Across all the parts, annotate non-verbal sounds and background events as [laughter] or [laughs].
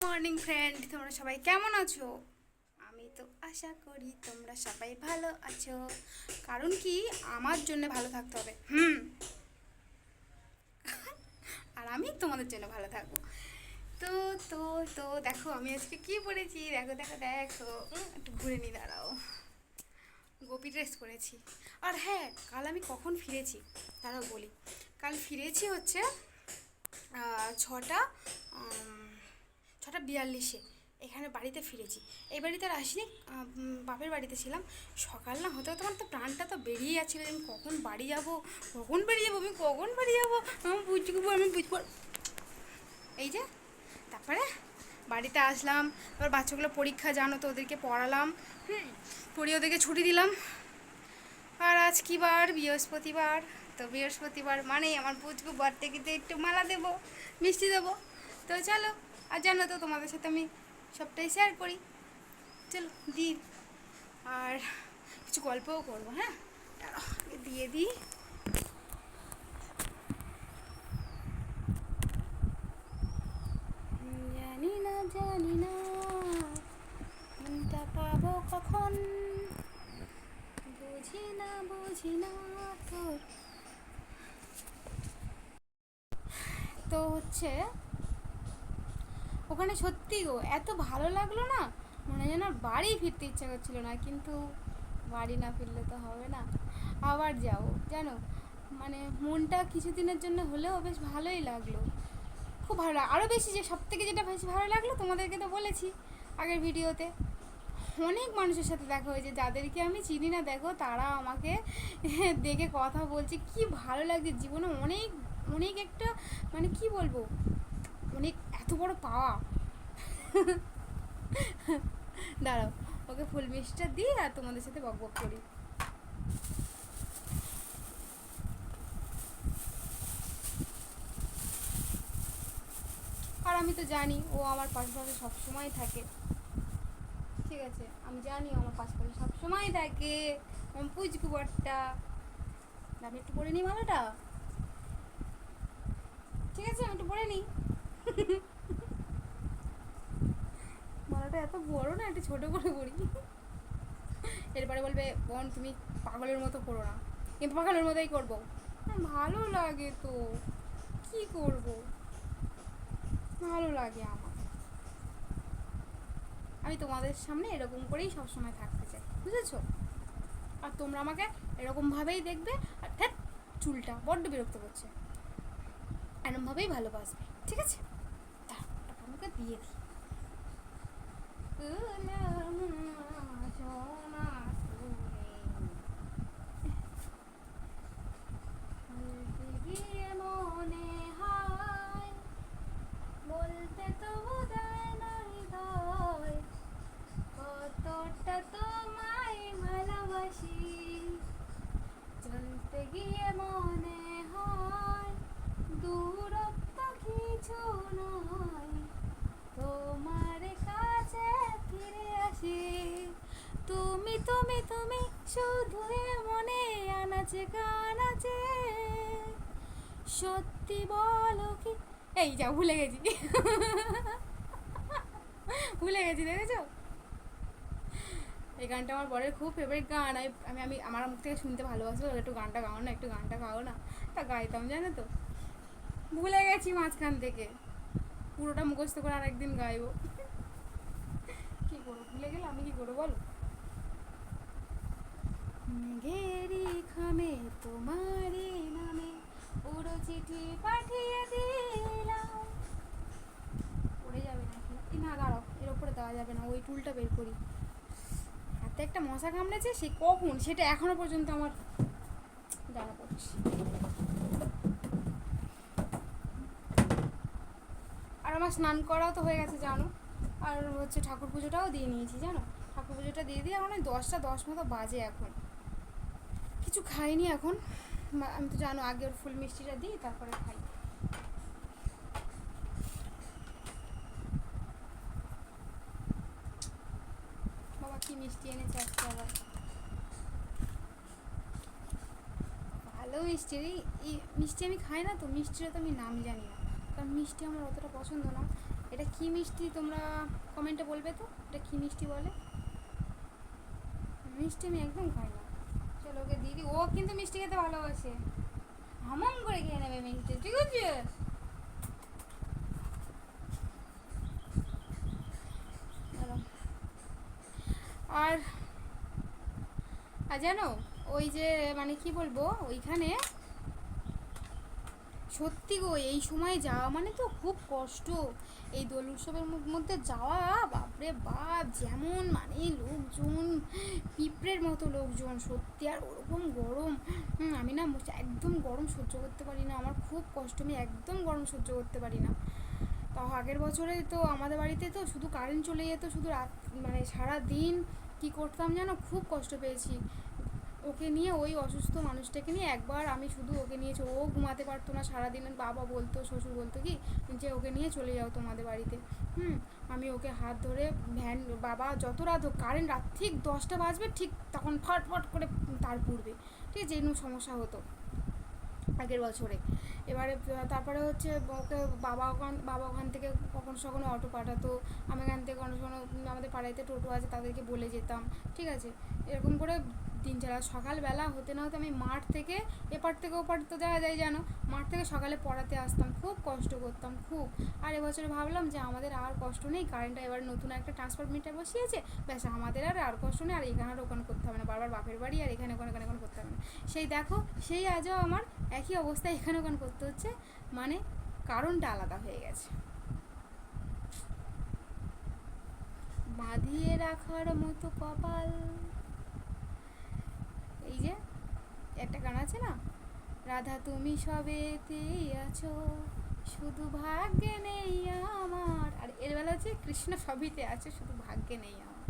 Morning friend, তোমরা সবাই কেমন আছো? আমি তো আশা করি তোমরা সবাই ভালো আছো। কারণ কি? আমার জন্য ভালো থাকতে হবে। হুম। আর আমি তোমাদের জন্য ভালো থাকব। তো তো তো, দেখো, আমি আজকে কি পরেছি দেখো দেখো দেখো। একটু ঘুরে নি দাঁড়াও। গোপী ড্রেস পরেছি। আর হ্যাঁ কাল আমি কখন ফিরেছি? তারাও বলি। কাল ফিরেছি হচ্ছে ছটা ছটা বিয়াল্লিশে। এখানে বাড়িতে ফিরেছি। এই বাড়িতে আর আসিনি। বাপের বাড়িতে ছিলাম। সকাল না হতে হতে আমার তো প্রাণটা তো বেরিয়ে যাচ্ছিল আমি কখন বাড়ি যাব, কখন বাড়ি যাব, আমি কখন বাড়ি যাব, আমি বুঝব আমি বুঝব। এই যে, তারপরে বাড়িতে আসলাম। এবার বাচ্চাগুলো পরীক্ষা জানো তো, ওদেরকে পড়ালাম। হুম, পড়িয়ে ওদেরকে ছুটি দিলাম। আর আজ কি বার বৃহস্পতিবার। তো বৃহস্পতিবার মানে আমার পুচকু বার্থডে কিন্তু একটু মালা দেবো, মিষ্টি দেবো। তো চলো আর জানো তো, তোমাদের সাথে আমি সবটাই শেয়ার করি। চলো, দিই। আর কিছু গল্পও করব হ্যাঁ? দিয়ে দিই। জানি না জানি না মনটা পাবো কখন? বুঝি না বুঝি না তোর। তো হচ্ছে ওখানে সত্যি গো, এত ভালো লাগল না? মনে যেন বাড়ি ফিরতে ইচ্ছা করছিল না, কিন্তু বাড়ি না ফিরলে তো হবে না। আবার যাও, জানো? মানে মনটা কিছুদিনের জন্য হলেও বেশ ভালোই লাগল। খুব ভালো আরও বেশি যে সব থেকে যেটা বেশি ভালো লাগল তোমাদেরকে তো বলেছি আগের ভিডিওতে। অনেক মানুষের সাথে দেখা হয়েছে, যাদেরকে আমি চিনি না, দেখো, তারা আমাকে [laughs] দেখে কথা বলছে। কি ভালো লাগছে, জীবনে অনেক অনেক একটা মানে কি বলব? এত বড় পাওয়া। দাঁড়াও, ওকে ফুল মিষ্টিটা দিই আর তোমাদের সাথে বক বক করি। আর আমি তো জানি ও আমার পাশে পাশে সবসময় থাকে। ঠিক আছে, আমি জানি আমার পাশে পাশে সবসময় থাকে। আমার পুচকু বটটা আমি একটু পরে নিই মালাটা? ঠিক আছে, আমি একটু পরে নিই। [laughs] মালাটা এত বড় না, একটু ছোট করে করি। এরপরে বলবে, বোন, তুমি পাগলের মতো করো না। কিন্তু পাগলের মতোই করব। ভালো লাগে তো। কি করব? ভালো লাগে আমার। আমি তোমাদের সামনে এরকম করেই সবসময় থাকতে চাই, বুঝেছ? আর তোমরা আমাকে এরকমভাবেই দেখবে, আর ধ্যাৎ, চুলটা বড্ড বিরক্ত করছে। এরকমভাবেই ভালোবাসবে, ঠিক আছে? আমাকে দিয়ে দিই সোনা বলতে গিয়ে মনে হয় বলতে তো বোধহয় না হৃদয় কতটা তোমায় ভালোবাসি। চলতে গিয়ে তুমি তুমি শুধু মনে আনাচে, কানাচে। সত্যি বলো কি? এই যা ভুলে গেছি। ভুলে গেছি, দেখেছ? এই গানটা আমার বরের খুব ফেভারিট গান। আমি আমি আমি, আমার মুখ থেকে শুনতে ভালোবাসবো একটু গানটা গাও না, একটু গানটা গাও না। তা গাইতাম, জানো তো? ভুলে গেছি মাঝখান থেকে। পুরোটা মুখস্থ করে আর একদিন গাইবো। কি করব? ভুলে গেলে আমি কি করব বলো? মেঘেরি খামে তোমারই নামে পুরো চিঠি পাঠিয়ে দিলাম। পড়ে যাবে নাকি? না, দাঁড়াও, এর ওপরে দেওয়া যাবে না, ওই টুলটা বের করি। হাতে একটা মশা কামড়েছে সে কখন? সেটা এখনও পর্যন্ত আমার দাঁড়া পড়ছি। আর আমার স্নান করাও তো হয়ে গেছে, জানো? আর হচ্ছে ঠাকুর পুজোটাও দিয়ে নিয়েছি, জানো? ঠাকুর পুজোটা দিয়ে দিয়ে ওই দশটা দশ মতো বাজে এখন। কিছু খাইনি এখন। আমি তো জানো আগে ওর ফুল মিষ্টিটা দিই, তারপরে খাই। বাবা, কি মিষ্টি এনেছে আজকে আবার। ভালো মিষ্টি এই মিষ্টি আমি খাই না তো, মিষ্টিটা তো আমি নাম জানি না। কারণ মিষ্টি আমার অতটা পছন্দ না। এটা কি মিষ্টি তোমরা কমেন্টে বলবে তো? এটা কি মিষ্টি বলে? মিষ্টি আমি একদম খাই না। চলো ওকে দিদি ও কিন্তু মিষ্টি খেতে ভালোবাসে। হামাম করে খেয়ে নেবে মিষ্টি, ঠিক আছে? আর আর জানো, ওই যে মানে কি বলব, ওইখানে সত্যি গো, এই সময় যাওয়া মানে তো খুব কষ্ট। এই দোল উৎসবের মধ্যে যাওয়া, বাপরে বাপ, যেমন মানে লোকজন, পিঁপড়ের মতো লোকজন, সত্যি আর ওরকম গরম। আমি না একদম গরম সহ্য করতে পারি না, আমার খুব কষ্ট, আমি একদম গরম সহ্য করতে পারি না। তাও আগের বছরে তো আমাদের বাড়িতে তো শুধু কারেন্ট চলে যেত, শুধু রাত মানে সারা দিন কি করতাম জানো? খুব কষ্ট পেয়েছি। ওকে নিয়ে ওই অসুস্থ মানুষটাকে নিয়ে একবার আমি শুধু ওকে নিয়েছি ও ঘুমাতে পারতো না সারাদিন, বাবা বলতো, শ্বশুর বলতো কি, যে ওকে নিয়ে চলে যাও তোমাদের বাড়িতে। হুম, আমি ওকে হাত ধরে ভ্যান, বাবা যত রাত হোক কারেন্ট রাত ঠিক দশটা বাজবে, ঠিক তখন ফটফট করে তার পুড়বে। ঠিক আছে এরকম সমস্যা হতো আগের বছরে। এবারে তারপরে হচ্ছে ওকে বাবা ওখান বাবা ওখান থেকে কখনো সখনো অটো পাঠাতো, আমি এখান থেকে কখনো সখনো আমাদের পাড়াইতে টোটো আছে, তাদেরকে বলে যেতাম, ঠিক আছে? এরকম করে দিন চালা সকালবেলা হতে না হতে আমি মাঠ থেকে, এপার থেকে ওপার তো দেখা যায় যেন মাঠ থেকে সকালে পড়াতে আসতাম, খুব কষ্ট করতাম, খুব। আর এবছরে ভাবলাম যে আমাদের আর কষ্ট নেই কারেন্টটা এবার নতুন একটা ট্রান্সফার মিটার বসিয়েছে, ব্যাস আমাদের আর আর কষ্ট নেই, আর এখানে আর ওখানে করতে হবে না, বারবার বাপের বাড়ি আর এখানে ওখানে ওখানে ওখানে করতে হবে না। সেই দেখো, সেই আজও আমার একই অবস্থা এখানে ওখানে করতে হচ্ছে মানে কারণটা আলাদা হয়ে গেছে। বাঁধিয়ে রাখার মতো কপাল। এই যে, একটা গান আছে না? রাধা তুমি সবেতেই আছো শুধু ভাগ্যে নেই আমার। আর এর বেলা হচ্ছে কৃষ্ণ সবইতে আছে, শুধু ভাগ্যে নেই আমার।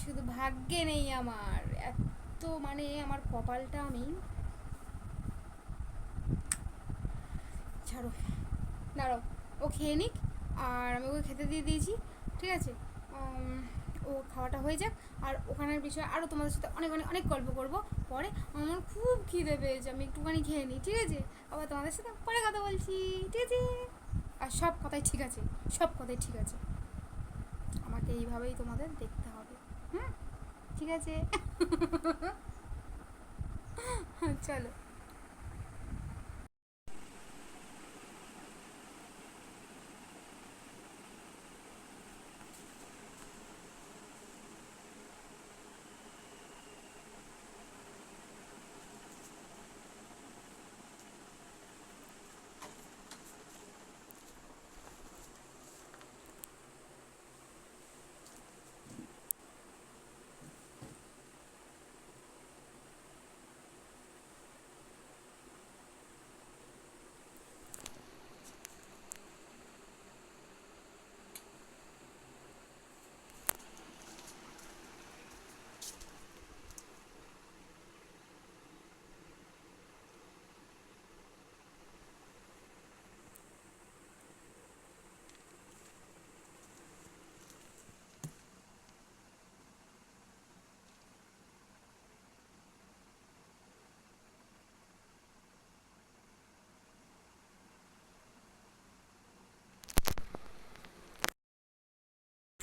শুধু ভাগ্যে নেই আমার। এত মানে আমার কপালটা আমি ছাড়ো, দাঁড়াও, ও খেয়ে নিক, আর আমি ওকে খেতে দিয়ে দিয়েছি, ঠিক আছে? ও খাওয়াটা হয়ে যাক। আর ওখানের বিষয়ে আরও তোমাদের সাথে অনেক অনেক অনেক গল্প করব। পরে আমার খুব খিদে পেয়েছে, আমি একটুখানি খেয়ে নিই, ঠিক আছে? আবার তোমাদের সাথে পরে কথা বলছি, ঠিক আছে? আর সব কথাই ঠিক আছে, সব কথাই ঠিক আছে। আমাকে এইভাবেই তোমাদের দেখতে হবে, হুম? ঠিক আছে? [laughs] চলো।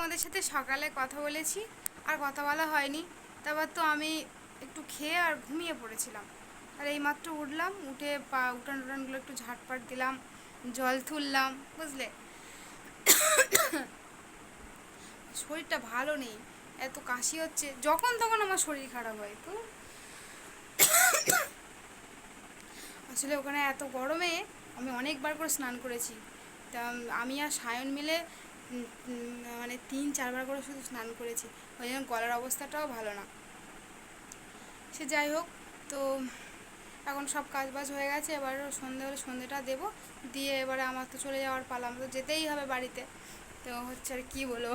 তোমাদের সাথে সকালে কথা বলেছি, আর কথা বলা হয়নি। তারপর তো আমি একটু খেয়ে আর ঘুমিয়ে পড়েছিলাম। আর এইমাত্র উঠলাম, উঠে পা উঠান উঠানগুলো একটু ঝাটপাট দিলাম, জল তুললাম, বুঝলে? শরীরটা ভালো নেই, এত কাশি হচ্ছে, যখন তখন আমার শরীর খারাপ হয় তো। আসলে ওখানে এত গরমে আমি অনেকবার করে স্নান করেছি। তা আমি আর সায়ন মিলে মানে তিন, চারবার করে শুধু স্নান করেছি। ওই জন্য গলার অবস্থাটাও ভালো না। সে যাই হোক, তো এখন সব কাজ বাজ হয়ে গেছে। এবার সন্ধে হলে সন্ধেটা দেবো। দিয়ে এবারে আমার তো চলে যাওয়ার পালা। আমার তো যেতেই হবে বাড়িতে। তো হচ্ছে আর কী বলব?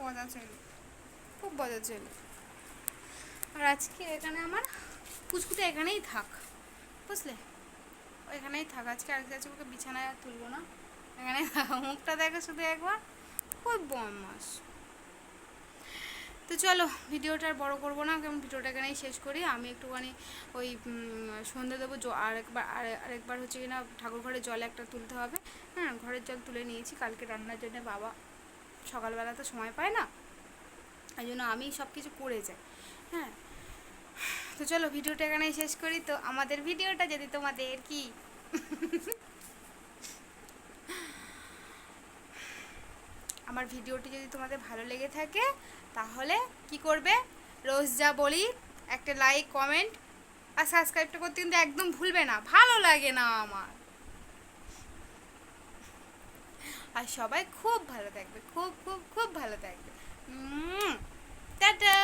মজা ছিল খুব মজা ছিল আর আজকে এখানে আমার কুচকুটা এখানেই থাক। বুঝলে? এখানেই থাক আজকে আজকে আজকে ওকে বিছানায় আর তুলবো না। এখানে মুখটা দেখো শুধু একবার। খুব বদমাস। তো চলো ভিডিওটা আর বড় করব না কেমন ভিডিওটা এখানেই শেষ করি। আমি একটুখানি ওই উম, সন্ধ্যে দেবো আরেকবার আরে- আরেকবার হচ্ছে কিনা ঠাকুর ঘরে জল একটা তুলতে হবে। হ্যাঁ ঘরের জল তুলে নিয়েছি কালকে রান্নার জন্য বাবা সকালবেলা তো সময় পায় না। এই জন্য আমি সব কিছু করে যাই। হ্যাঁ তো চলো ভিডিওটা এখানেই শেষ করি। তো আমাদের ভিডিওটা যদি তোমাদের কি? আমার ভিডিওটি যদি তোমাদের ভালো লেগে থাকে, তাহলে কি করবে? রোজ যা বলি, একটা লাইক কমেন্ট আর সাবস্ক্রাইবটা করতে কিন্তু একদম ভুলবে না, ভালো লাগে না আমার। আর সবাই খুব ভালো থাকবে, খুব খুব খুব ভালো থাকবে। টাটা!